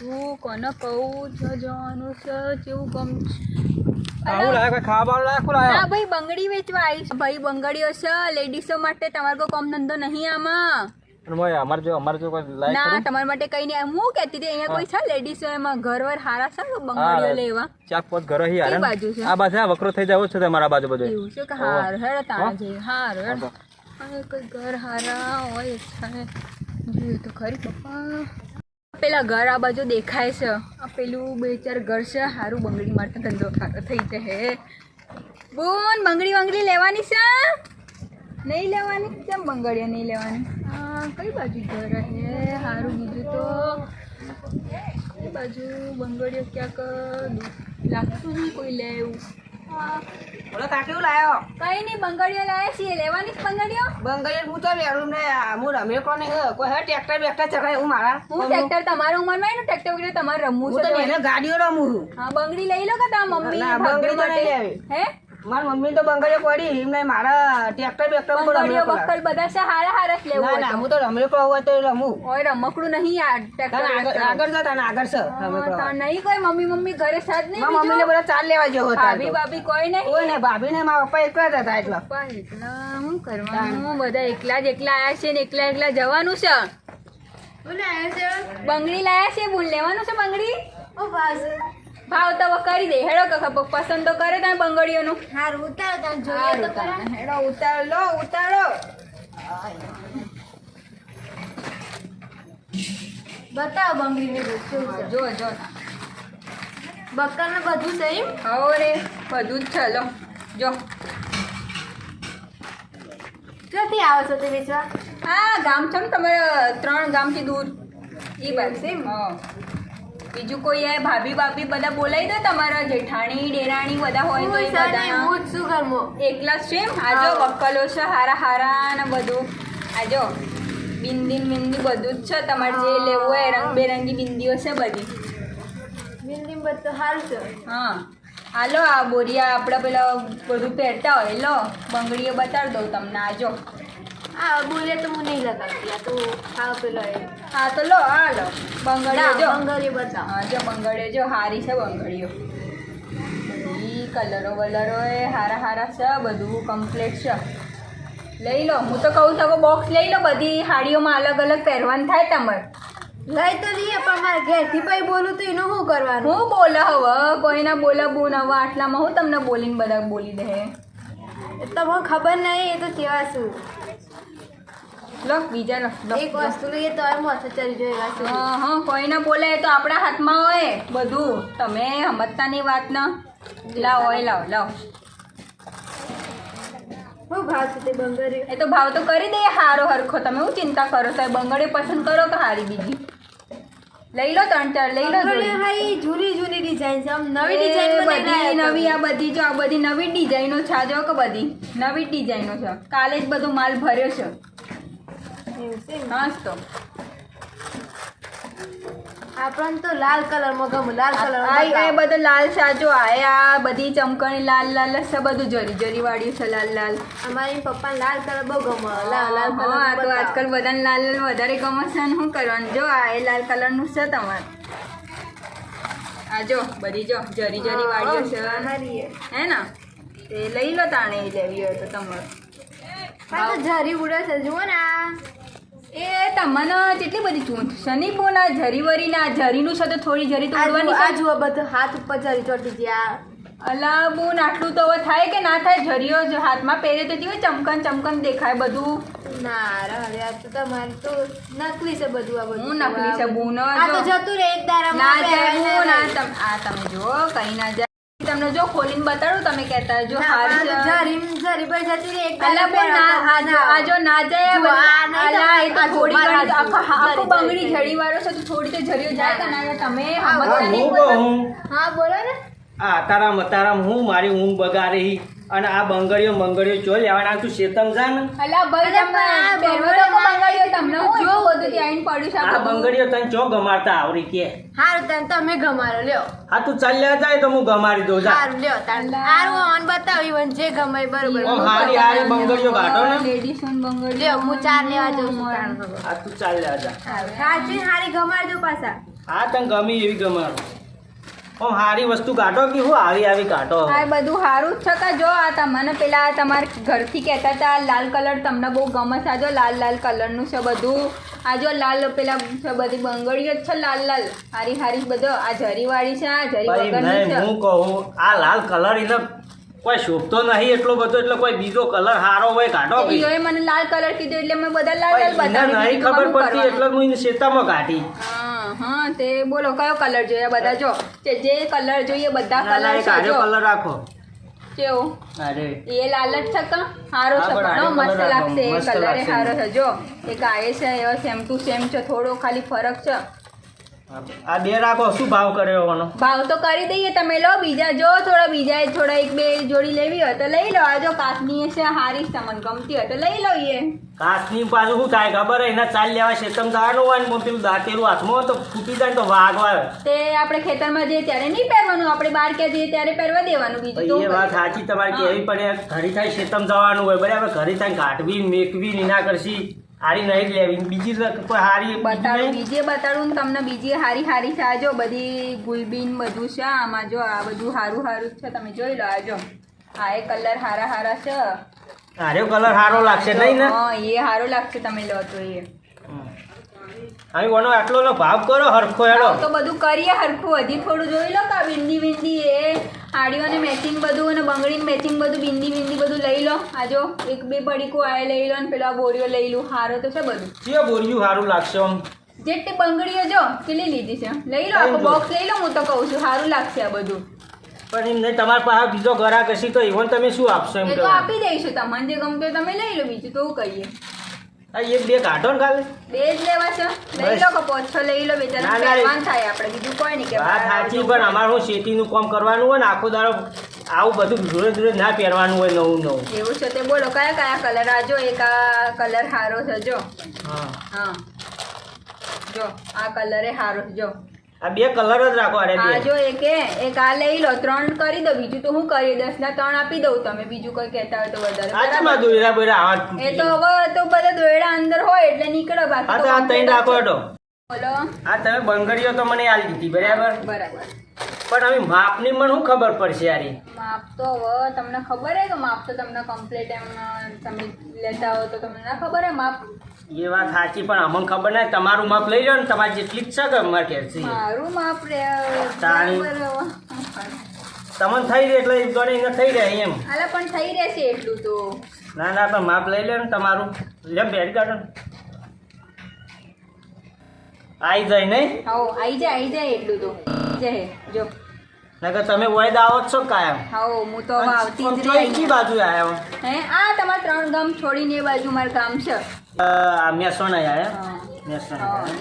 પૂછું કોને કહું છે જવાનું છે કેવું ગમ આવું ખાવાનું ના ભાઈ બંગડી વેચવા ભાઈ બંગડીઓ છે લેડીસો માટે તમારે કોઈ કામ ધંધો નહીં આમાં. અમારે જો અમારે જો કોઈ લાઈક ના તમારા માટે કઈ નહીં. હું કહેતી હતી અહીંયા કોઈ છે લેડીસો એમાં? ઘર વર હારા છે બંગડીઓ લેવા? ચાક પોત ઘરો હી હારે બાજુ છે? આ બાજુ વકરો થઈ જાવ છે તમારા બાજુ બધું. એવું છે કે હાર હેડ તાણા જઈએ હાર હેડ. કોઈ ઘર હારા હોય છે. જોઈએ તો ખરી પપ્પા. પેલા ઘર આ બાજુ દેખાય છે. આ પેલું બે ચાર ઘર છે. હારું બંગડી માટે ધંધો થઈ જાય બોન, બંગડી બંગડી લેવાની છે? નહીં લેવાની? કેમ બંગડીઓ નહીં લેવાની? કઈ બાજુ ઘર હે? હારું બીજું તો. કઈ બાજુ બંગડીઓ ક્યાંક લાગતું નહીં કોઈ લે એવું બોલો કાકેવું લાયો. કઈ નહીં બંગડીઓ લાયા છીએ. લેવાની બંગડીઓ? બંગલે હું તો લેડું ને હું રમે કોને? કોઈ હે ટ્રેક્ટર બેક્ટર ચલાય હું મારા હું ટ્રેક્ટર તમારા ઉંમરમાં હોય ને ટ્રેક્ટર વગેરે તમારે રમવું છે તો તો એને ગાડીઓ રમું છું. હા બંગડી લઈ લો કે તમારા મમ્મી બંગડી લઈ આવી હે? મારી મમ્મી તો બંગલે પડી એમને મારા ટ્રેક્ટર બેક્ટર બંગડીઓ રમે બક્કલ બધા છે હારા હારા જ લેવું ના. હું તો રમે હોય તો રમું. ઓય રમકડું નહીં આ ટ્રેક્ટર આગળ જા તને આગળ છે રમે નહીં કોઈ મમ્મી મમ્મી ઘરે સાથ નહીં મારા મમ્મીને બધા ચાલ લેવા જેવો હતા ભાભી ભાભી કોઈ નહીં. કોઈ ને ભાભી ને મારા પપ્પા એકલા જ હતા એટલે. પપ્પા એકલા હું કરવાનું? બધા એકલા જ એકલા આયા છે ને એકલા એકલા જવાનું છે. બંગડી લાયા છે બોલ લેવાનું છે બંગડી? ભાવ તો કરી દે. હેડો કાકા પસંદ તો કરે તમે બંગડીઓનું. હારું ઉતારો તમે જોઈએ તો. હેડો ઉતારો લો ઉતારો. બતાવો બંગડીને જો જો બક્કર ને બધું સહી હો રે બધું જ છે. લો જો. ક્યાંથી આવો છો તે વેચવા? હા ગામ છે ને તમારે ત્રણ ગામથી દૂર. એ બાજુ. સેમ હા. બીજું કોઈ આ ભાભી ભાભી બધા બોલાવી દો તમારા જેઠાણી ડેરાણી બધા હોય તો એ બધા હું શું કરમો? એકલા છે આજો વક્કલો છે હારા હારા ને બધું. આજો બિંદી બિંદી બધું જ છે. તમારે જે લેવું હોય રંગબેરંગી બિંદીઓ છે બધી. બિંદી બધું સારું છે. હા. હાલો આ બોરિયા આપણે પેલા બધું પહેરતા હોય. લો બંગડીઓ બતાવી દઉં તમને. આજો આ બોલે તો હું નહીં લગાવતી આ તો હા પેલો હા તો લો આ લો. બંગડીઓ જો. બંગડીઓ બતાવો. હા જો બંગડીઓ જો. હારી છે બંગડીઓ. બધી કલરો વલરો એ હારા હારા છે બધું કમ્પ્લીટ છે. લઈ લો. હું તો કહું છું બોક્સ લઈ લો. બધી હાડીઓમાં અલગ અલગ પહેરવાનું થાય તમારે. લઈ તો લઈએ પણ મારે ઘેરથી પછી બોલું તો એનું શું કરવાનું? હું બોલા હવે? કોઈના બોલા બોન હવે આટલામાં હું તમને બોલીને બધા બોલી દે. તમને ખબર નહીં એ તો કેવા શું? લો બીજા લો લો. એક વસ્તુ લઈએ તો મોસે ચડી જાય એવા હા કોઈને બોલે તો આપણા હાથમાં હોય બધું. તમે સમજતા નહીં વાત ના. લાવો એ લાવો લાવો. શું ભાવ છે તે બંગડીઓ? એ તો ભાવ તો કરી દે હારો હરખો. તમે હું ચિંતા કરો સાહેબ બંગડી પસંદ કરો કે હારી બીજી? લઈ લો ત્રણ ચાર લઈ લો જૂની જૂની ડિઝાઇન છે. આમ નવી ડિઝાઇન બધી નવી આ બધી જો આ બધી નવી ડિઝાઇનો છે. જો કે બધી. નવી ડિઝાઇનો છે. કાલે જ બધો માલ ભર્યો છે. છે તો લાલ કલરમાં ગમે લાલ કલર આ એ બધો લાલ સાજો આ આ બધી ચમકણી લાલ લાલ છે બધું જરી જરી વાળ્યું છે લાલ લાલ. અમારી પપ્પા લાલ કલર બહુ ગમે લાલ લાલ હા, આ તો કલર આજકાલ બધાને લાલ લાલ વધારે ગમે છે ને શું કરવાનું? જો આ એ લાલ કલરનું છે તમારે. આ જો બધી જો જરી જરી વાળ્યું છે. હે ને? એ લઈ લો તાણે લેવી હોય તો તમારે. જરી ઉડે છે જુઓ ને આ. એ તમને કેટલી બધી ચૂંટ. શનિ બોના જરી વરી ના જરીનું છે તો થોડી જરી તો આ જુઓ, ઉડવાની આ જુઓ બધું હાથ ઉપર જરી ચોટી ગયા. અલા બુન આટલું તો હવે થાય કે ના થાય? જરીઓ જ હાથમાં પહેરે તો કેવું ચમકન ચમકન દેખાય બધું? ના રે આ તો તમારે તો નકલી છે બધું આ બધું. હું નકલી છે બુન આ તો જતું રે એક દારા ના જાય બોન આ નહીં. તમ આ તમે જો કઈ ના જાય. તમને જો ખોલીને બતાડું તમે કહેતા જો હારી છે જરી જરી પર જતી રે એક અલા પણ ના આ જો આ જો ના જાય આ અલા એ તો થોડી ઘણી આખો આખો બંગડી. જડી વાળો છે તો થોડી તો જરીઓ જાય કે ના. તમે હા બોલો. ને. આ તારા મતારામ હું મારી ઊંઘ બગાડી. અને આ બંગડીઓ બંગડીઓ ચો લેવાના તું શેતમ જા ને. અલા ભાઈ પણ આ પહેરવો તો બંગડીઓ તમને હું જો બધું ત્યાં પડ્યું છે આ બંગડીઓ તને ચો ગમાડતા આવરી કે. હારું તને તમે ગમારો લ્યો. આ તું ચાલ્યા જાય તો હું ગમાડી દઉં જા. હારું લ્યો તાર. અલા. હારું ઓન બતાવી વન જે ગમાય બરોબર. ઓ હારી હારી બંગડીઓ કાઢો ને. લેડીઝ ઓન બંગડીઓ. લ્યો હું ચાર લેવા જઉં છું તાર આ તું ચાલ્યા જા. હાજી હારી ગમાડજો પાછા. હા તને ગમી એવી ગમે આમ સારી વસ્તુ કાઢો કે હું આવી આવી કાઢો? આ બધું સારું જ છે કે જો આ તમને પેલા તમારા ઘરથી કહેતા હતા લાલ કલર તમને બહુ ગમે છે. જો લાલ લાલ કલરનું છે બધું. આ જો લાલ પેલા છે બધી બંગડીઓ જ છે લાલ લાલ. હારી હારી બધો. આ જરીવાળી છે આ જરી વગરની છે. હું કહું આ લાલ કલર એને કોઈ શોભતો નહીં એટલો બધો એટલે કોઈ બીજો કલર હારો હોય કાઢો ઈયોએ મને લાલ કલર કીધો એટલે મેં બધા લાલ લાલ બતાવી નહીં ખબર પડતી એટલે હું એને શેતામાં કાઢી. હા તે બોલો કયો કલર જોઈએ બધા? જો જે જે કલર જોઈએ બધા કલર એ જો. કલર રાખો. કેવો? અરે. એ લાલ જ છે હારો સારો હા, છે પણ પણ હો, આનો મસ્ત લાગશે એ કલર હારો છે. જો એક ગાય છે એવો સેમ ટુ સેમ છે થોડો ખાલી ફરક છે. આ બે રાખો શું ભાવ કર્યો એનો ભાવ તો કરી દઈએ તમે લો બીજા જો થોડા બીજા થોડા એક બે જોડી લેવી હોય તો લઈ લો. આ જો કાચની છે હારી તમને ગમતી હોય તો લઈ લો એ. કાચની પાછું શું થાય ખબર એના ચાલ લેવા શેતમ જવાનું હોય ને પેલું દાંતેલું હાથમાં તો ફૂટી જાય તો વાગવા તે આપણે ખેતરમાં જઈએ ત્યારે નહીં પહેરવાનું આપણે બહાર ક્યાં જઈએ ત્યારે પહેરવા દેવાનું બીજું તો એ વાત સાચી તમારે કેવી પડે ઘરે થાય શેતમ જવાનું હોય બરાબર? ઘરે થાય કાઢવી મેકવી ના કરશી. હારી નહીં લેવી. બીજી કોઈ હારી બતાડું બીજી બતાડું તમને બીજી હારી હારી છે. આજો બધી ગુલબીન બધું છે. આમાં જો આ બધું હારું હારું છે. તમે જોઈ લો આજો. હા આ એ કલર હારા હારા છે. હારો કલર સારો લાગશે નહીં ને? હા એ હારો લાગશે તમે લો તો એ. હવે ઓનો આટલો ભાવ કરો હરખો હેડો. તો બધું કરીએ હરખું. હજી થોડું જોઈ લો કા બિંદી બિંદી એ. આડીઓને મેચિંગ બધું અને બંગડીને મેચિંગ બધું બિંદી બિંદી બધું લઈ લો. આજો એક બે પડીકું આ લઈ લો ને પેલા બોરીઓ લઈ લો. હારો તો છે બધું. ચિયો બોરિયું સારું લાગશે આમ? જેટલી બંગડીઓ જો કેટલી લીધી છે? લઈ લો આખો બોક્સ લઈ લો હું તો કહું છું સારું લાગશે આ બધું. પણ એમ નહીં તમારા પાસે બીજો ગ્રાહક હશે તો ઇવન તમે શું આપશો એમ તો આપી દઈશું તમને જે ગમતું તમે લઈ લો બીજું તો હું કહીએ. આ એક બે કાઢો ને કાલે બે જ લેવા છે. લઈ. લો કે પોછો લઈ લો બેચારા ના, ના, થાય આપણે. બીજું કોઈ નહીં કે વાત સાચી પણ અમારે હું શેતીનું કામ કરવાનું હોય ને આખો દાડો આવું બધું જોડે જોડે ના પહેરવાનું હોય નવું નવું. એવું છે તે બોલો કયા કયા કલર? આ જો એક આ કલર સારો છે જો. હા. હા. જો આ કલરે સારો જો. આ બે કલર જ રાખો અરે આ જો એક એક આ લઈ લો ત્રણ કરી દો બીજું તો હું કરી દસ ના ત્રણ આપી દઉં તમે બીજું કોઈ કહેતા હોય તો વધારે. આજમાં? દોયરા બોયરા આવા એ તો હવે તો બધા દોયડા અંદર હોય એટલે નીકળો બાકી હા તો તો આ ત્રણ રાખો જ બોલો. આ તમે બંગડીઓ તો મને આલી દીધી બરાબર? બરાબર. પણ હવે માપની મને શું ખબર પડશે યાર માપ તો હવે તમને ખબર હે કે માપ તો તમને કમ્પ્લીટ એમ તમે લેતા હો તો તમને ના ખબર હે? માપ એ વાત સાચી પણ અમને ખબર નહીં તમારું માપ લઈ લો ને તમારી જેટલી જ છે કે અમારે મારું માપ રે. તમને થઈ રહે એટલે ગણે એને થઈ રહે એમ. હાલે પણ થઈ રહેશે એટલું તો. ના ના પણ માપ લઈ લો ને તમારું. લે બેડ કાઢો. આઈ જાય નહીં હાઓ આવી જાય આઈ જાય એટલું તો. જય જો. નકર તમે વૈદ આવો છો કાયમ? હાઓ હું તો આવતી જ રહી. એકી બાજુ આવ્યો. હે આ તમારે ત્રણ ગામ છોડીને એ બાજુ મારું કામ છે. આ મહેસાણા આવ્યા.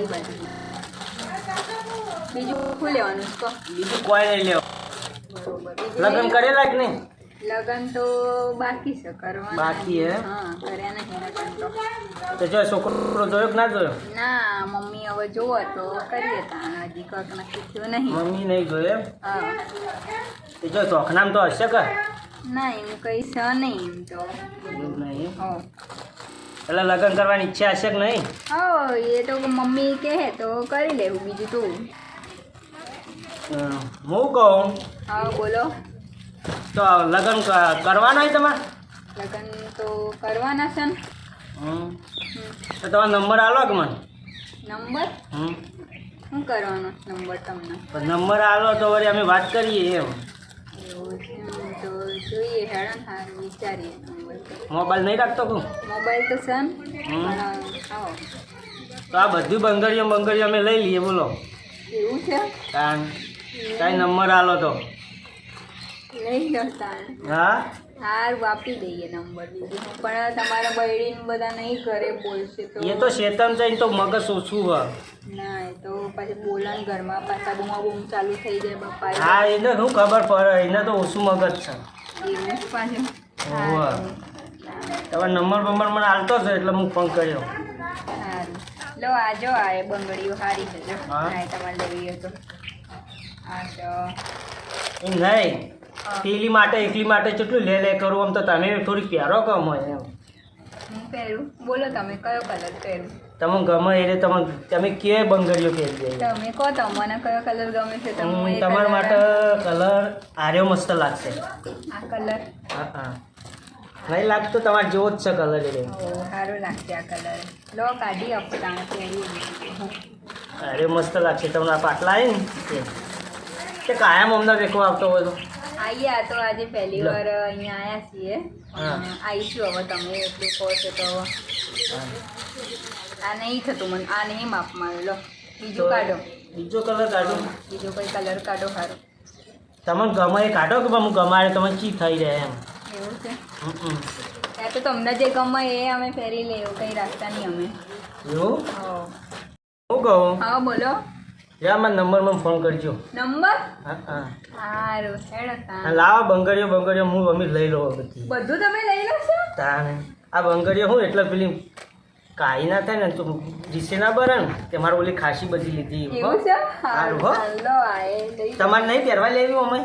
એ બાજુ. શું લેવાનું બીજું કોઈ નહીં લેવો. લગ્ન કરેલા કે નહીં? લગન તો બાકી છે કરવાના. બાકી હે? હા કર્યા નહીં લગન તો. તો જો છોકરો જોયો કે ના જોયો? ના મમ્મી હવે જોવો તો કરીએ તાણ હજી કંઈક નક્કી થયું નહીં. મમ્મી નહીં જોયો એમ? હા. તો જો ચોખનામ તો હશે કે? ના એમ કઈ છે નહીં એમ તો. નહીં હો. એટલે લગ્ન કરવાની ઈચ્છા હશે કે નહીં? હો એ તો મમ્મી કહે તો કરી લેવું બીજું તું. હું કહું. હા બોલો. તો લગ્ન કરવાના હોય તમારે? લગ્ન તો કરવાના છે ને. તો તમારો નંબર આલો કે મને? નંબર? શું કરવાનો નંબર તમને? નંબર આલો તો વળી અમે વાત કરીએ એમ. એવું છે તો જોઈએ હેરાન હારું વિચારીએ. મોબાઈલ નહીં રાખતો તું? મોબાઈલ તો છે તો આ બધું બંગડીઓ બંગડીઓ અમે લઈ લઈએ બોલો. એવું છે? કારણ કાંઈ નંબર આલો તો. લઈ લો હા? હારું આપી દઈએ નંબર બીજું. પણ તમારા બૈરીને બધા નહીં ઘરે બોલશે તો. એ તો શેતન જઈને તો મગજ ઓછું હ ના એ તો પછી બોલણ ઘરમાં પાછા બૂમા બૂમ ચાલુ થઈ જાય બાપા હા એને શું ખબર પડે? એને તો ઓછું મગજ છે. એવું પાછું. હોવે. નંબર બંબર મને આલતો છે એટલે હું ફોન કર્યો. લો આ જો આ એ બંગડીઓ સારી છે જો. હા. તમારે લેવી હતો આ તો એમ નહીં. પેલી માટે એકલી માટે કેટલું લે લે કરું આમ તો તમે થોડી પ્યારો કમ હોય એમ. હું પહેરું? બોલો તમે કયો કલર પહેરું? તમે ગમે એટલે તમે તમે કે બંગડીઓ પહેરી જાય તમે કહો તમને કયો કલર ગમે છે તમે તમારા માટે કલર આર્યો મસ્ત લાગશે. આ કલર હા હા. નહીં લાગતો તમારે જોવો જ છે કલર એટલે સારું લાગશે આ કલર લો કાઢી આપતા અરે મસ્ત લાગશે. તમને આ પાટલા આવે ને? તે. કાયમ અમને દેખવા આવતો હોય તો. આઈએ તો આજે પહેલી વાર અહીંયા આવ્યા છીએ. આવીશું હવે તમે એટલું કહો છો તો આ નહીં થતું મને આ નહીં માપમાં. લો બીજો કાઢો. બીજો કલર કાઢો. બીજો કોઈ કલર કાઢો સારું તમને ગમે એ કાઢો કે હું ગમાડે તમે ચી થઈ જાય એમ? એવું છે. ત્યાં તો તમને જે ગમે એ અમે પહેરી લે એવું કંઈ રાખતા નહીં અમે. એવું? હો. હું કહું? હા બોલો. યા મારા નંબરમાં ફોન કરજો. નંબર? હા હા. સારું હેડો લાવો બંગડીઓ બંગડીઓ હું અમે લઈ લઉં બધી. બધું તમે લઈ લો છો તાને આ બંગડીઓ હું એટલે પેલી કાળી ના થાય ને તો રીસે ના બરે ને તે મારે ઓલી ખાસી બધી લીધી એવું છે? સારું હો. તમારે નહીં પહેરવા લેવી અમે?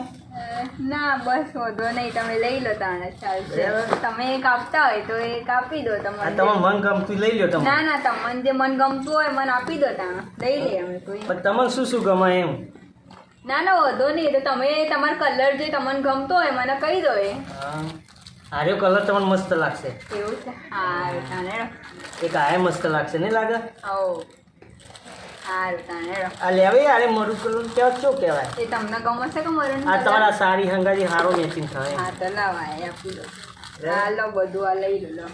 ના બસ વધો નહીં તમે લઈ લો તાણે ચાલશે તમે એક આપતા હોય તો એક આપી દો તમારે તમને મન ગમતું લઈ લો તમે. ના ના તમને જે મન ગમતું હોય મન આપી દો તાણે. લઈ લે અમે કોઈ. પણ તમને શું શું ગમે એમ? ના ના વધો નહીં તો તમે તમારો કલર જે તમને ગમતો હોય મને કહી દો એ. હા. આર્યો કલર તમને મસ્ત લાગશે. એવું છે? હા તાણે. એક આ મસ્ત લાગશે નહીં લાગે? આ લેવી આરે મરું કલર કેવા શું કહેવાય? એ તમને ગમે છે કે મરણ આ તમારા સાડી હંગાજી હારો મેચિંગ થાય. હા તો લાવાય આપી દો હા લો બધું આ લઈ લો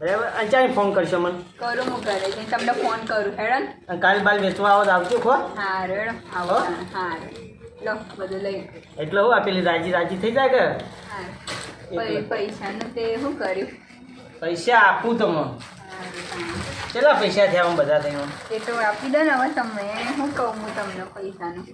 બરાબર અને ફોન કરશો મને? કરું હું ઘરે જઈને તમને ફોન કરું. હેડન કાલ બાલ વેચવા આવો તો આવજો ખો હા રેડો આવો હો? લો બધું લઈ એટલે હું આપેલી રાજી રાજી થઈ જાય કે? પૈસાનું તે શું કર્યું. પૈસા આપું તમે સારું તાણે. કેટલા પૈસા થયા બધા થયો એ તો આપી દો ને હવે તમે શું કહું હું તમને પૈસાનું.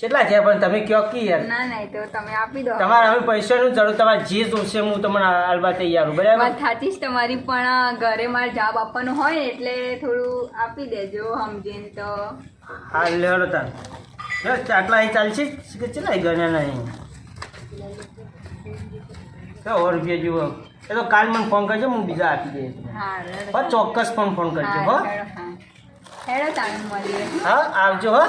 કેટલા થયા પણ તમે કયો કી યાર? ના ના તો તમે આપી દો. તમારે હવે પૈસાનું જરૂર તમારે જે જોશે હું તમને આલવા તૈયાર છું બરાબર? વાત સાચી જ તમારી પણ ઘરે મારે જવાબ આપવાનો હોય એટલે થોડું આપી દેજો સમજીને તો. હા લેવડો તાર. આટલા અહીં ચાલશે? કેટલા ગણ્યા નહીં? સો રૂપિયા જુઓ એ તો કાલ મને ફોન કરજો હું બીજા આપી દઈશ હા ચોક્કસ પણ ફોન કરજો હો. હા. આવજો હો.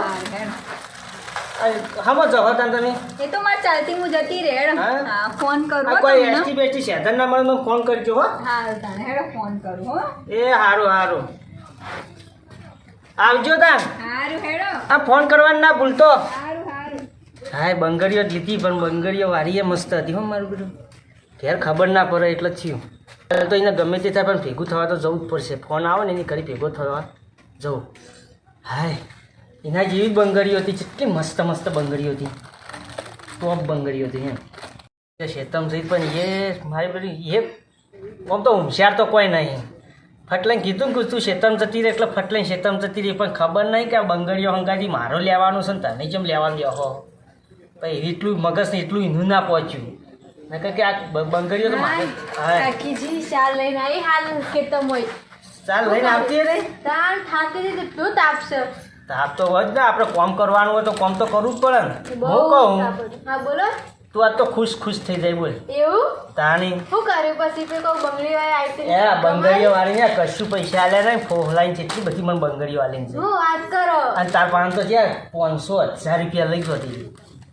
હમો જવો તાન તમે. એ તો મારે ચાલતી હું જતી રહે હા? હા ફોન કરું કોઈ એસટી બેસટી સેધન ના મળે મને ફોન કરજો હો. હા તાણે હેડો ફોન કરું હો. એ સારું સારું આવજો તાન હેડો. આ ફોન કરવાનું ના ભૂલતો. સારું સારું હા બંગડીઓ લીધી પણ બંગડીઓ વારી એ મસ્ત હતી હો મારું બધું ઘેર ખબર ના પડે એટલે થયું. તો એને ગમે તે થાય પણ ભેગું થવા તો જવું જ પડશે. ફોન આવે ને એની ઘરે ભેગો થવા જવું. હાય, એના જેવી બંગડીઓ હતી, કેટલી મસ્ત મસ્ત બંગડીઓ હતી. ટોપ બંગડીઓ હતી એમ. શેતમ સહિત પણ એ મારી બધી એ આમ તો હોશિયાર તો કોઈ નહીં. ફટલાઈને કીધું કે તું શેતમ જતી રહે એટલે ફટલાઈને શેતમ જતી રહી. પણ ખબર નહીં કે આ બંગડીઓ હંગાજી મારો લેવાનો છે ને તને જેમ લેવા લેવો પછી એટલું મગજ ને એટલું ઈનું ના પહોંચ્યું. નકર કે આ બંગડીઓ તો મારે. હા. આખી લઈને આવી. હાલ ખેતમ હોય ચાલ લઈને આવતી રે તાણ થાકી દીધી એટલું તાપશે તાપ તો હોય જ ને આપણે કોમ કરવાનું હોય તો કોમ તો કરવું જ પડે ને. બહુ કહું? હા બોલો. તું આજ તો ખુશ ખુશ થઈ જાય બોલ. એવું? તાણી. શું કર્યું પછી? કોઈ બંગડી વાળી આવી એ બંગડીઓ વાળીને કશું પૈસા આલ્યા ને ફોહલાઈને જેટલી બધી મને બંગડીઓ આલીને છે. હું વાત કરો? અને તાર પાંચ તો જ્યાં પાંચસો હજાર રૂપિયા લઈ ગયો હતી.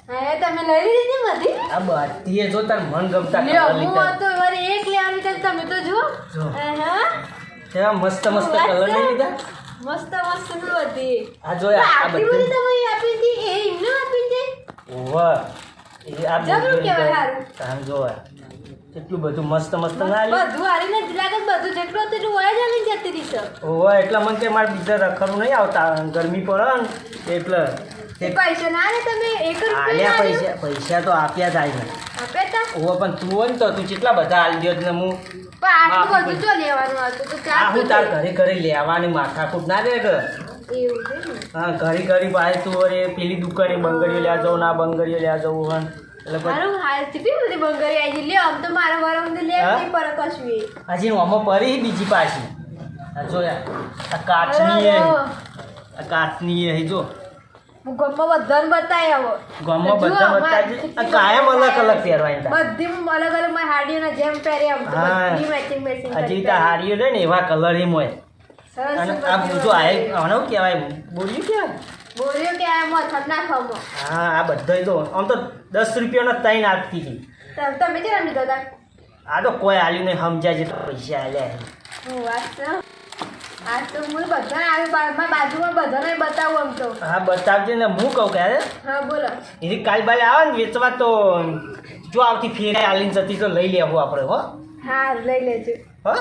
હા તમે લઈ લીધી બધી? આ બધી જો તાર મન ગમતા લ્યો, હું તો મારી એક લેવાની હતી, તમે તો જુઓ. જો. હા કેવા મસ્ત મસ્ત કલર લઈ લીધા? મસ્ત મસ્ત બધી? આ જો આ બધી. તમે આપી હતી? એ એમને આપી હતી ઓવર એ આ જરૂર લીધા. હારું. તાન જોયા. કેટલું બધું મસ્ત મસ્ત ના બધું હારીને જ લાગે બધું જેટલું હતું એટલું વયા જ જતી રહી છે. એટલે મને કે મારે બીજા રખડવું નહીં આવતા ગરમી પડે ને એટલે પૈસા ના તમે એક રૂપિયા. પૈસા પૈસા તો આપ્યા જાય તા. પણ તું હોય ને તો તું કેટલા બધા આલી દો ને હું? પણ આટલું બધું ચો લેવાનું હતું? તો ચાલ હું તાર ઘરે ઘરે લેવાની માથાકૂટ ના રે હા ઘરે ઘરે ભાઈ તું અરે પેલી દુકાને બંગડીઓ લેવા જવું ના બંગડીઓ લેવા જવું હન હજી આમાં પરી બીજી પાછી. જોયા આ કાચની કાચની જો. હું ગમમાં બધાને બતાવી આવો. ગામમાં તો બધા બતાવજે. આ કાયમ અલગ અલગ પહેરવાય તાર. બધી અલગ અલગ મારી હાડીઓના જેમ પહેરી આવું હા. બધી મેચિંગ મેચિંગ હજી તો હારીઓ રે ને એવા કલર એમ હોય. અને આ બધું આ આને શું કહેવાય? બોલ્યું કે બોલ્યો કે આ ખામો હા આ બધાય તો આમ તો દસ રૂપિયાનો ત્રણ આપતી હતી. તમે કેટલા લીધા હતા? આ તો કોઈ આલ્યું નહીં સમજાય જેટલા પૈસા આલ્યા હું વાત છે? આ તો હું બધાને આવી મારા બાજુમાં બધાને બતાવું આમ તો. હા બતાવજે ને હું કહું કે હા બોલો. એની કાલ બાલે આવે ને વેચવા તો જો આવતી ફેરે આલીને જતી તો લઈ લેવું આપણે હો. હા લઈ લેજો. હો.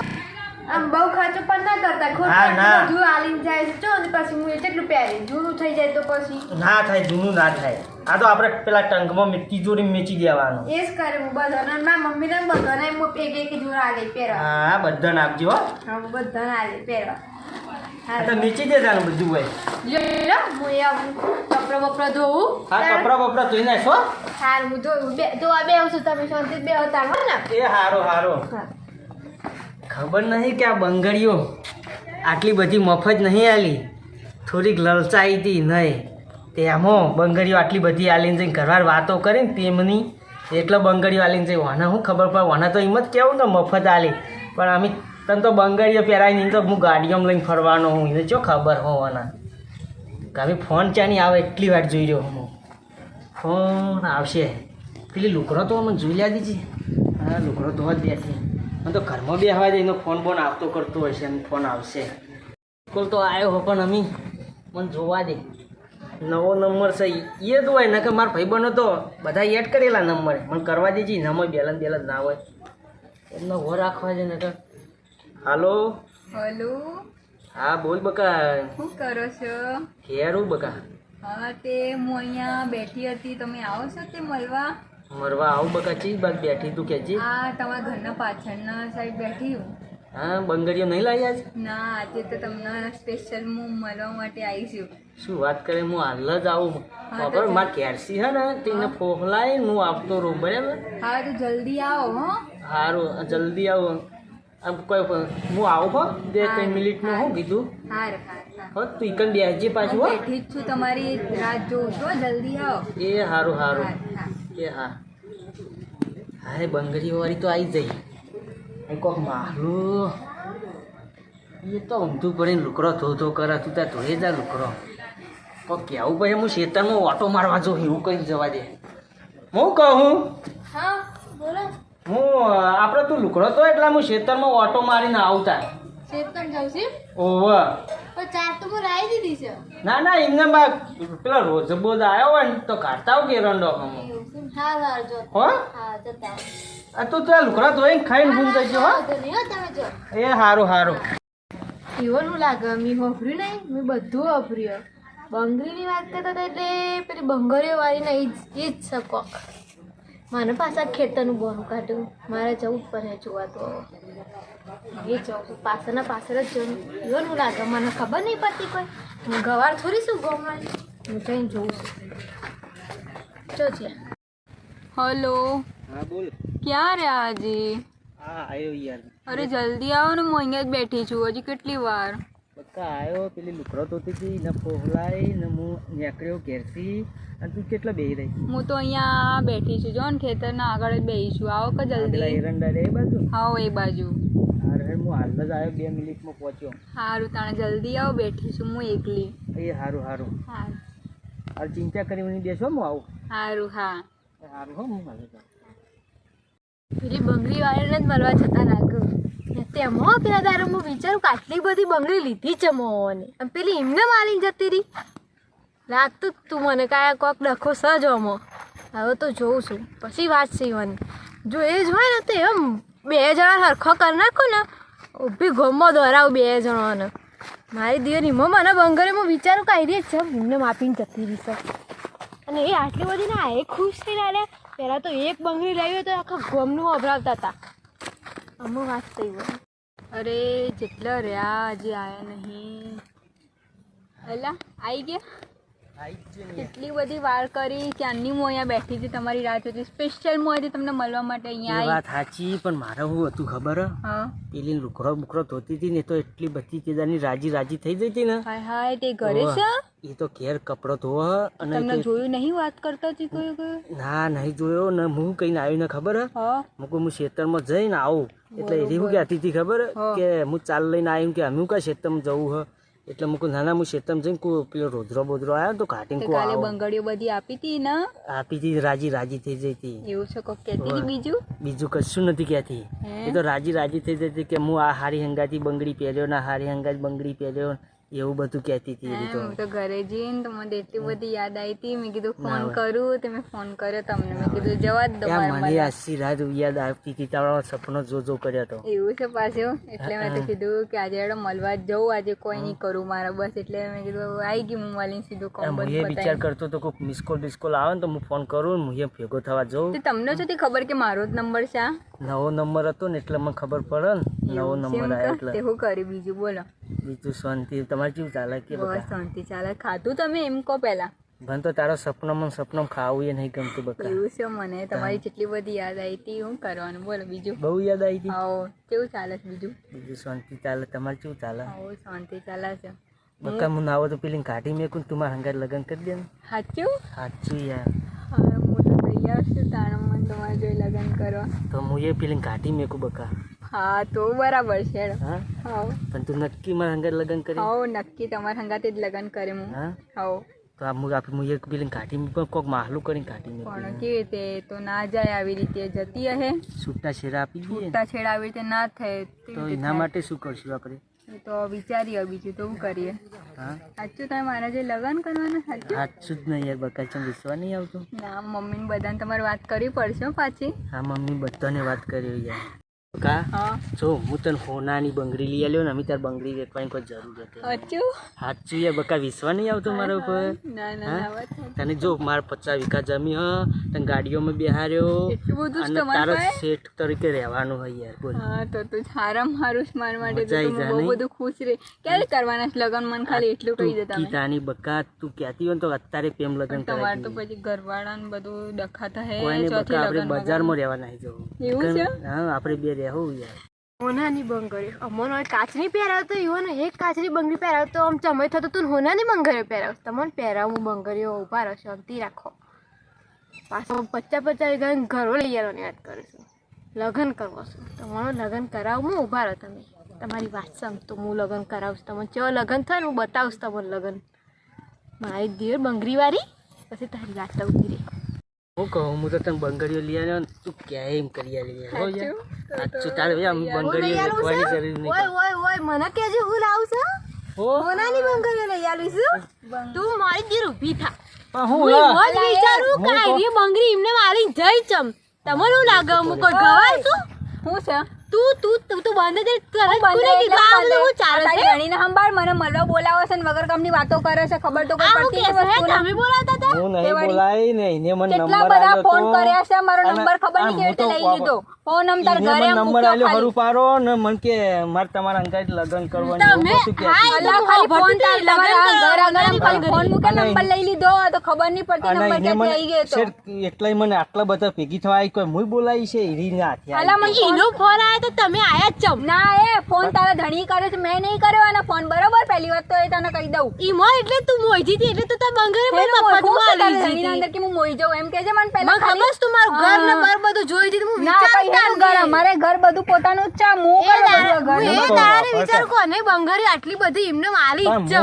આમ બહુ ખર્ચો પણ ના કરતા હા, ખોટું ના. બધું આલીને જાય જો ને પછી હું એટલું પહેરી જૂનું થઈ જાય તો પછી. ના થાય જૂનું ના થાય. આ તો આપણે પેલા ટંકમાં મી- તિજોરી મેચી દેવાનું. એ જ કરે હું બધાને મારા મમ્મીને બધાને હું એક એક જોડ આલી પહેરવા. હા બધાને આપજો હો. હા હું બધાને આલી પહેરવા. આ તો મેચી દેવાનું બધું હોય. લો હું એ કપડો બપડો ધોવું. હા કપડા બપડા ધોઈ નાખો હાર હું ધોવું બે ધોવા બે છું તમે શાંતિ બે હતા હો ને. એ હારો હારો. ખબર નહીં કે આ બંગડીઓ આટલી બધી મફત નહીં આલી. થોડીક લલચાઈ હતી નહીં. તેમાં બંગડીઓ આટલી બધી આલીને જઈને ઘરવાર વાતો કરીને તેમની. એટલો બંગડીઓ આલીને જઈ વાના હું ખબર પડે વાના તો એમ જ કહેવું ને મફત આલી. પણ અમે તને તો બંગાળીઓ પહેરાય નહીં તો હું ગાડીઓમાં લઈને ફરવાનો હું. એને ચો ખબર હોવાના. કે હવે ફોન ચાની આવે એટલી વાર જોઈ રહ્યો હું. ફોન આવશે. પેલી લુકડો તો મને જોઈ લાદી છે હા, લુકડો તો જ બેઠી. મને તો ઘરમાં બે હવા એનો ફોન બોન આવતો કરતો હશે એમ ફોન આવશે. બિલકુલ તો આવ્યો હો પણ અમી, મને જોવા દે. નવો નંબર છે એ જ હોય ને કે મારા ભાઈબંધો તો બધા એડ કરેલા નંબર. મને કરવા દેજી નમો બેલન બેલન ના હોય. એમનો હો રાખવા છે ને હાલો? હલો? હા બોલ બકા. શું કરો છો? ઘેરું બકા. હા તે હું અહીંયા બેઠી હતી. તમે આવો છો તે મળવા? મરવા આવું બકા. ચી બાગ બેઠી તું કે છે હા તમારા ઘરના પાછળના સાઈડ બેઠી હું. હા બંગડીઓ નહીં લાવી આજ? ના આજે તો તમને સ્પેશિયલ હું મળવા માટે આવી છું. શું વાત કરે? હું હાલ જ આવું. ખબર? તો મારે કેરસી હે ને તેને ફોફલાય હું આવતો રહું બરાબર? હા તો જલ્દી આવો હો. સારું જલ્દી આવું. આમ કોઈ હું આવું હો બે ત્રણ મિનિટમાં હું કીધું. હાર હાર હાર હો. તું ઈકન બેસજે પાછું હો. બેઠી જ છું તમારી રાત જોઉં છું જલ્દી આવો. એ સારું હારું. સારું એ હા હા. એ બંગડીઓ વાળી તો આવી જઈ. એ કોક મારું. એ તો ઊંધું પડીને લુકરો ધો ધો કરે તું ત્યાં ધોઈ જા લુકરો તો કહેવું ભાઈ હું ખેતરમાં ઓટો મારવા જો એવું કઈ જવા દે. હું કહું? હા બોલો. હું આપણે તું લુકડો તો એટલે હું ખેતરમાં ઓટો મારીને આવતા. છે? ઓવ. પણ ચાર તો હું દીધી છે. ના ના એમને બા પેલા રોજબોજ આવ્યો હોય ને તો કાઢતા આવ કેરંડો હમ. હા હા જો. હો? હા જતા. આ તું ત્યાં લુકડા ધોઈને ખાઈને ભૂલ થઈ હો? હો તમે જો. એ એવું લાગે મેં હોભર્યું નહીં મેં બધું હોભર્યું. બંગરીની વાત કરતા હતા એટલે પેલી બંગરીઓ વાળી ને એ જ કોક. મને પાછા ખેતરનું બોનું કાઢ્યું. મારે જવું જ પડે જોવા તો. એ જવું પાછળના પાછળ જ જવું. એવોનું લાગે મને ખબર નહીં પડતી કોઈ. હું ગવાર થોડી શું ગમવા હું જઈને જોઉં છું. જો છે. હલો. હા બોલ. ક્યાં રહ્યા હજી? હા આવ્યો યાર. અરે જલ્દી આવો ને હું અહીંયા જ બેઠી છું. હજી કેટલી વાર? બકા આવ્યો પેલી લુકડો તો હતી ને ફોહલાઈ ને હું નીકળ્યો ઘેરથી. તું કેટલા બેહી રહી? હું તો અહીંયા બેઠી છું. જો ને ખેતરના આગળ જ બેહી છું. આવો કે જલ્દી. એરંડા એ બાજુ? હા એ બાજુ. અરે હું હાલ જ આવ્યો બે મિનિટમાં પહોંચ્યો. સારું તાણે જલ્દી આવો બેઠી છું હું એકલી. એ સારું સારું હા. અરે ચિંતા કરી મને બેસો હું આવું. સારું હા. સારું હો હું જ પેલી બંગડી વાળાને જ મળવા જતા લાગ્યું તેમાં પેલા દારૂ હું વિચારું કે આટલી બધી બંગડી લીધી છે મોને અને પેલી એમને મારી જતી રહી? લાગતું તું મને કાંઈ કોક ડખો સજ અમો હવે તો જોઉં છું. પછી વાત સીવાની જો એ જ હોય ને તો એમ બે જણા સરખો કરી નાખો ને, ઊભી ગમો દોરાવું બે જણાને. મારી દિયર મો મને બંગરે હું વિચારું કે આવી છે એમને માપીને જતી રહી અને એ આટલી બધી ના, એ ખુશ થઈ રહ્યા પહેલાં તો એક બંગડી લાવી તો આખા ગમનું અભરાવતા હતા. અમુક વાત થઈ ગઈ. અરે, જેટલા રહ્યા, હજી આવ્યા નહીં. એલા આવી ગયા? કેટલી બધી વાર કરી ક્યારની હું અહીંયા બેઠી હતી તમારી રાહ જોતી. સ્પેશિયલ હું આજે તમને મળવા માટે અહીંયા આવી વાત સાચી પણ મારે હું હતું ખબર? હા. પેલી લુકરો બુકરો ધોતી હતી ને તો એટલી બધી કેદારની રાજી રાજી થઈ જઈ હતી ને. હાય હાય તે ઘરે છે? એ તો ઘેર કપડો ધોવો અને તમને જોયું નહીં વાત કરતા હતી કોઈ કોઈ? ના નહીં જોયો ને હું કઈને આવ્યું ને ખબર હા? હું. કહું હું ખેતરમાં જઈને આવું. એટલે એ શું કહેતી હતી ખબર હે? કે હું ચાલ લઈને આવ્યું કે અમે કઈ ખેતરમાં જવું હે? એટલે મુકુ નાના હું ખેતરમાં જઈને કોઈ પેલો રોજરો બોદરો આવ્યો તો કાઢીને તે કો કાલે બંગડીઓ બધી આપી હતી ને? આપી હતી રાજી રાજી થઈ જઈ હતી એવું છે કોક કહેતી હતી બીજું? બીજું કશું નથી કહેતી. એ તો રાજી રાજી થઈ જતી કે હું આ હારી હંગાથી બંગડી પહેર્યો ના હારી હંગાજ બંગડી પહેર્યો એવું બધું કહેતી હતી એરી તો. હું તો ઘરે જઈને તો મને એટલી બધી યાદ આવી હતી. મેં કીધું ફોન હોય. કરું. તે મેં ફોન કર્યો તમને. મેં કીધું જવા જ દો ત્યાં મારા મને. આછી રાત યાદ આવતી હતી તારો સપનો જો જો કર્યો હતો એવું છે પાછું? એટલે મેં તો હા. કીધું કે આજે હેડો મળવા જ જવું. આજે કોઈ નહીં કરું મારા બસ. એટલે મેં કીધું આવી ગઈ હું મળીને સીધું એમ કોમ હું એ વિચાર કરતો તો કોઈ મિસકોલ બિસ્કોલ આવે ને તો હું ફોન કરું ને હું એ ભેગો થવા જઉં. તમને શું ખબર કે મારો જ નંબર છે આ? નવો નંબર હતો ને એટલે મને ખબર પડે ને નવો નંબર આવ્યો એટલે. શું કર્યું બીજું બોલો. બીજું શાંતિ. તમારે કેવું ચાલે કે બસ શાંતિ ચાલે. ખાધું તમે એમ કહો પહેલા? ભણ તો તારો સપનામાં સપનામાં ખાવું એ નહીં ગમતું બકા. એવું છે મને? તમારી જેટલી બધી યાદ આવી હતી શું કરવાનું? બોલો બીજું? બહુ યાદ આવી હતી? હા કેવું ચાલે છે બીજું? બીજું શાંતિ ચાલે. તમારે કેવું ચાલે? હા શાંતિ ચાલે છે. બકા હું નાવો તો પેલી કાઢી મેકું તું મારા હંગાર લગ્ન કરી દે ને. સાચું સાચું યાર. તારા મન તમારે જોઈ લગ્ન કરવા. તો હું એ પેલી ઘાટી મેકું બકા. હા તો બરાબર છે. હા? પણ તું નક્કી મારા હંગાત લગ્ન કરી? હા નક્કી તમારા હંગાતે જ લગ્ન કરે હું. હા? તો આ હું આપણે એક પેલી કાઢી પણ કોઈક માહલું કરીને કાઢી પણ કેવી રીતે? તો ના જાય આવી રીતે જતી હે છૂટા છેડા આપી. છૂટા છેડા આવી રીતે ના થાય તો એના માટે શું કરશું આપણે. તો વિચારીએ બીજું તો શું કરીએ. સાચું તમે મારા જે લગ્ન કરવાના સાચું? સાચું જ નહીં યાર બકા ચમ વિશ્વા નહીં આવતું. ના મમ્મીને બધાને તમારે વાત કરવી પડશે પાછી. હા મમ્મી બધાને વાત કરી યાર કા? જો હું તને હોનાની બંગડી લઈ આવ્યો ને અમે તાર બંગડી વેચવાની કોઈ જરૂર હતી. સાચું? યાર બકા વિશ્વા નહીં આવતો મારા ઉપર. હા? તને જો મારા પચાસ વીઘા જમી હ? તને ગાડીઓમાં બેહાર્યો. અને તારો શેઠ તરીકે રહેવાનું હોય યાર બોલ. તો તો સારું મારા માટે તો બહુ બધું ખુશ રહે. ક્યારે કરવાના છે લગ્ન? મન ખાલી એટલું કહી દેતા કીતાની બકા તું કહેતી હોય તો અત્યારે પ્રેમ લગ્ન કરાય તમારે તો પછી ઘરવાળાને બધું ડખાતા હે ચોથી બકા આપણે બજારમાં રહેવા નહીં જવું એવું છે? હા આપણે બે રહેવું યાર. હોનાની બંગડી. અમોનો કાચની પહેરાવતો ઈવોનો એક કાચની બંગડી પહેરાવતો આમ ચમય થતો તું હોનાની બંગડીઓ પહેરાવ. તમને પહેરાવું બંગડીઓ ઊભા રહો, શાંતિ રાખો. પાછો પચાસ પચાસ વીઘા ઘરો લઈ આવવાની વાત કરીશું લગ્ન કરવો છું. તમારું લગ્ન કરાવું, હું ઊભા રહો તમે. તમારી વાત સમતો હું લગ્ન કરાવું તમને ચો લગ્ન થાય ને હું બતાવીશ તમને લગ્ન. મારી દિયર બંગડીવાળી, પછી તારી વાત આવતી રહે. હું કહું હું તો તને બંગડીઓ લઈ આવ્યો ને તું કેમ એમ કરી આવી હો યાર સાચું? તારે ભાઈ આમ બંગડીઓ વેચવાની જરૂર નહીં. ઓય ઓય ઓય મને કેજે હું લાવું છું? હો? બંગડીઓ લઈ આવીશું તું મારી દીર ઊભી થા. પણ હું હું વિચારું કે આયરી બંગડી એમને મારી જઈ ચમ. તમને લાગે હું કોઈ ગવાય છું શું છે? તું તું તું તું બંધ દે તરત કોને બંધ કીધું આ બધું. હું ચાલે છે? ગણીને સંભાળ મને મળવા બોલાવે છે ને વગર કામની વાતો કરે છે ખબર તો કોઈ પડતી નથી તમે બોલાવતા હતા? હું નહીં બોલાય ને એને મને કેટલા બધા ફોન કર્યા છે મારો નંબર ખબર નહીં કેવી રીતે લઈ લીધો. ફોન આમ તાર ઘરે આમ નંબર આલ્યો ખાલી. પારો ને મન કે મારે તમારા અંગાત લગ્ન કરવાની તમે બધું કે? હા, અલા, હું ખાલી ફોન તાર તમારા ઘર આગળ ખાલી ફોન મૂકે નંબર લઈ લીધો તો ખબર નહીં પડતી નંબર ક્યાંથી આવી ગયો તો. શેઠ એટલાય મને આટલા બધા ભેગી થવા આવી કોઈ મુય બોલાવી છે? ના મને ફોન- એનો ફોન આવ્યો તો તમે આયા જ ચમ ના એ ફોન તારા ધણી કરે છે મેં નહીં કર્યો આના ફોન બરોબર? પહેલી વાત તો એ તને કહી દઉં. ઈ મો એટલે તું મોઈજી હતી એટલે તું તાર બંગરે પર પપ્પા મારી છે ધણીના અંદર કે હું મોઈ જાઉં? એમ કે છે મને પહેલા ખબર છે તું મારું ઘર ને બાર બધું જોઈ દીધું હું ના એનું ઘર બધું પોતાનું જ છે. હું કરું એ વિચાર કોને બંગારી આટલી બધી એમને માલી હું તો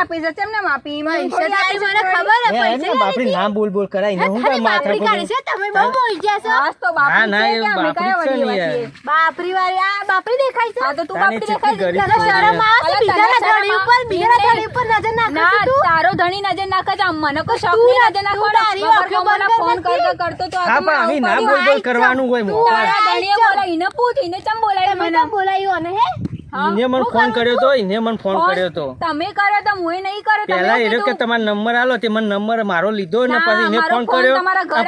આપી છે. કેમ માપી મને પૈસા આપી ખબર હે પૈસા ના બોલ બોલ કરાય ને હું કાંઈ માથા બાપરી કાઢી છે તમે બહુ બોલી ગયા છો. આજ તો બાપરી ના, છે એ બાપરી છે વળી? બાપરી આ બાપરી દેખાય છે? હા તો તું બાપરી દેખાય છે. શરમ આવે છે બીજાના ધણી ઉપર? બીજાના ધણી ઉપર નજર નાખે છે તું? તારો ધણી નજર નાખે છે મને કોઈ શોખ નજર તું નાખવાનો ફોન કરતી. કરતો તો આ ના બોલ બોલ કરવાનું હોય તારા ધણીએ બોલાય એને પૂછ એને ચમ બોલાય મને બોલાયું હે? મને ફોન કર્યો તો એને મને ફોન કર્યો તો. તમે કર્યો તો હું નહીં કર્યો તમે એ કે. તમારો નંબર આલો તે મને નંબર મારો લીધો ને પછી એને ફોન કર્યો.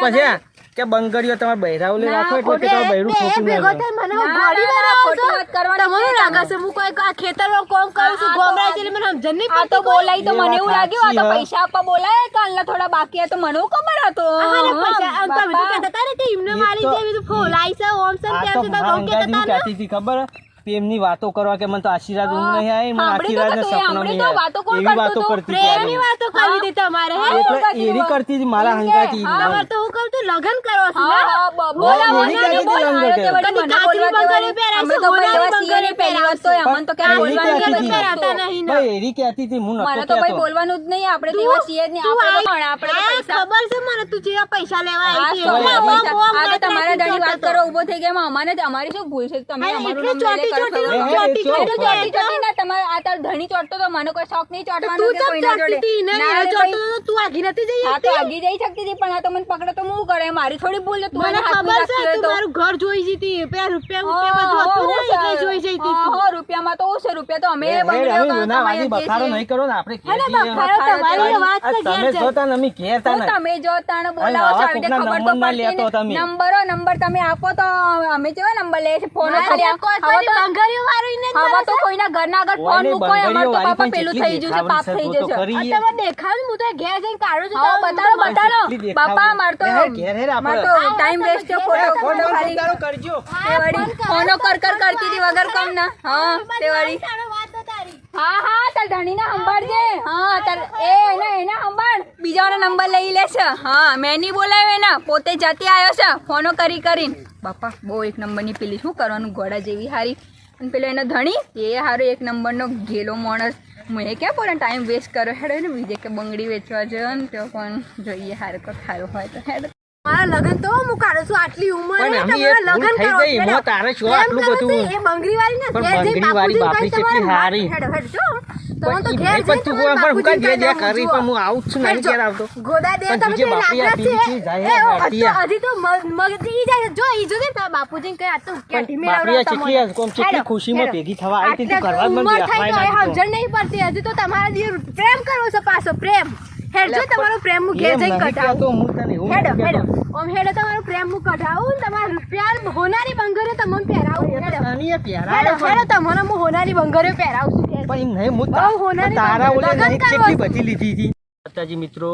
પછી કે બંગડીઓ તમારે ના, રાખો એટલે કે તમારે બૈરું ખોટું ના ભેગો ના મને ગોળી ના, ખોટી વાત કરવાની તમને લાગે છે? હું કોઈ આ ખેતરમાં કોમ કરું છું આ છે મને સમજણ નહીં આ તો બોલાય તો મને એવું લાગ્યું આ તો પૈસા આપવા બોલાય કાલના થોડા બાકી તો મને ખબર હતો? ને પૈસા તમે તો કહેતા તારે કે ઇમને મારી જેવી તો ફોલાઈ છે ઓમ છે આ તો છે તો કહેતા અંગાજી હતા ને. કહેતી હતી ખબર? પ્રેમની વાતો કરવા કે મને તો આશીર્વાદ ઊંઘ નહીં આવી મને આશીર્વાદ ને તું, સપના નહીં તો કોણ એવી વાતો કરતી પ્રેમની વાતો કરી દી તમારે એટલે એવી કરતી જ મારા હંગાતી તમારે તો હું કહું છું લગન કરો છો બોલ, છે? તે કદી મને કાચની બોલવા દેવાની. પહેરાવશે, અમે તો ભાઈ હોનારી એવા છીએ નહીં, તો અમન તો કે બોલવાનું કહેતી નહીં નહીં ભાઈ એરી કહેતી હતી હું મને નતો તો ભાઈ બોલવાનું જ નહીં આપણે તો તું- એવા છીએ જ નહીં આપણે પણ આપણે પૈસા ખબર છે મને તું જે પૈસા લેવા આવી તો. ઓમ, આ તમારા દાડી વાત કરો ઊભો થઈ ગયા અમારે જ અમારી શું ભૂલ છે તમે અમારું નામ લઈને ચોંટી કરો છો. ચોંટી હે, ચોંટી ચોંટી એટલે ચોંટી ચોટી ચોટી ના તમારે આ તાર ધણી ચોટતો તો મને કોઈ શોખ નહીં ચોટવાનો કે કોઈના જોડે હતી ને? ના એ રે ચોંટતો ભાઈ, તો તું આગી નથી જઈ હા તો આગી જઈ શકતી હતી પણ આ તો મને પકડે તો હું કરે મારી થોડી ભૂલ તું મને ખબર છે તું મારું ઘર જોઈ જતી રૂપિયા રૂપિયા બધું હતું જોઈ તું. હા, હા, રૂપિયામાં તો ઓછો રૂપિયા તો અમે. બખારો નહીં કરો ને આપણે. બખારો તમારી વાત છે તમે જોતા ને અમે ઘેર ને. તમે જો તાણે બોલાવો છો આવી ખબર તો નંબર પડતી. તમે. નંબરો નંબર તમે આપો તો અમે કેવા નંબર લે છે ફોન કર્યા કોઈ વાળી જ હવે તો કોઈના ઘરના આગળ ફોન મૂકો અમાર તો પાપા પેલું થઈ ગયું છે પાપ થઈ કેટલી છે, અત્યારે દેખાડું હું તો ઘેર જઈને કાઢું છું હા બતાડો. બતાડો. પાપા માર તો. માર તો ટાઈમ વેસ્ટ છે ફોટો ફોટો ખાલી કરજો. તે વાળી. ફોનો કર કર કરતી હતી વગર કમ ના હા તે વાળી તારો વાત તો તારી હા હા તાર ધણીને સંભાળજે હા તાર એ એના એના સંભાળ. બીજાનો નંબર લઈ લેશે. હા મેં નહીં બોલાવ્યો એના. પોતે જતી આવ્યો છે. ફોનો કરી કરીને. બાપા, બહુ એક નંબરની પેલી શું કરવાનું? ઘોડા જેવી હારી. અને પેલો એનો ધણી, એ હારો એક નંબરનો ગેલો માણસ. મેં ક્યાં પણ ટાઈમ વેસ્ટ કર્યો? હેડો ને બીજે કે બંગડી વેચવા જયો ને તો પણ જોઈએ હારો તો ખારો હોય તો હેડો. મારા લગન તો હું કાઢું છું આટલી ઉંમરે તમારા લગન કરો. ગઈ, હેડો. તારે શું આટલું બધું? એ બંગરી વાળી ને પણ ઘેર કેટલી હારી. હેડો હેડો જો. તમે તો ઘેર તું હું જે કરી પણ આવું જ છું નહીં ઘેર આવતો. ગોદા દે તમે જે જે આ છે. પીવી છે, જાય એ, હજુ- તો મ- જો ઈ જો તારા આ તો કોમ ચેટલી ખુશીમાં ભેગી થવા આવી તું કરવા તો. સમજણ નહીં પડતી. હજી તો તમારા પ્રેમ કરો છો પાછો પ્રેમ. હેડજો જો તમારો પ્રેમ હું ઘેર જઈને નહીં કઢાવું. કહેતો, હું તને એવું હેડો નથી ઓમ હેડ તમારો પ્રેમ હું કઢાવું ને તમારા રૂપિયા હોનારી બંગરે તમને પહેરાવું હેડ. હેડો હેડો તમને હું હોનારી બંગરે પહેરાવું છું પણ એમ નહીં, હું હોનારી તારા ઓલે નહીં, કેટલી. બધી લીધી હતી? માતાજી મિત્રો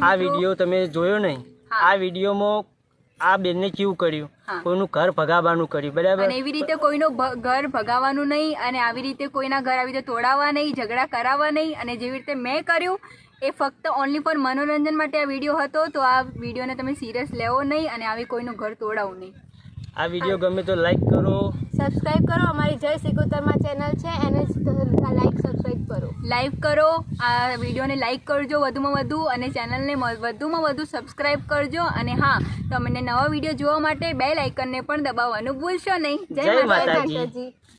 આ. વીડિયો તમે જોયો નહીં? આ વિડીયોમાં આ બેનને કેવું કર્યું. કોઈનું ઘર ભગાવવાનું કર્યું બરાબર? અને એવી રીતે કોઈનું ઘર ભગાવવાનું નહીં અને આવી રીતે કોઈના ઘર આવી રીતે તોડાવવા નહીં ઝઘડા કરાવવા નહીં અને જેવી રીતે મેં કર્યું એ ફક્ત ઓનલી ફોર મનોરંજન માટે આ વીડિયો હતો તો આ વિડીયોને તમે સિરિયસ લેવો નહીં અને આવી કોઈનું ઘર તોડાવું નહીં. આ વીડિયો ગમે તો લાઈક કરો. સબસ્ક્રાઇબ કરો અમારી જય સિકોતરમાં ચેનલ છે એને લાઈક સબસ્ક્રાઇબ કરો. લાઈક કરો આ વિડીયોને લાઈક કરજો વધુમાં વધુ અને ચેનલને વધુમાં વધુ સબસ્ક્રાઇબ કરજો. અને હા તમને નવા વીડિયો જોવા માટે બે આઇકનને પણ દબાવવાનું ભૂલશો નહીં. જય. માતાજી.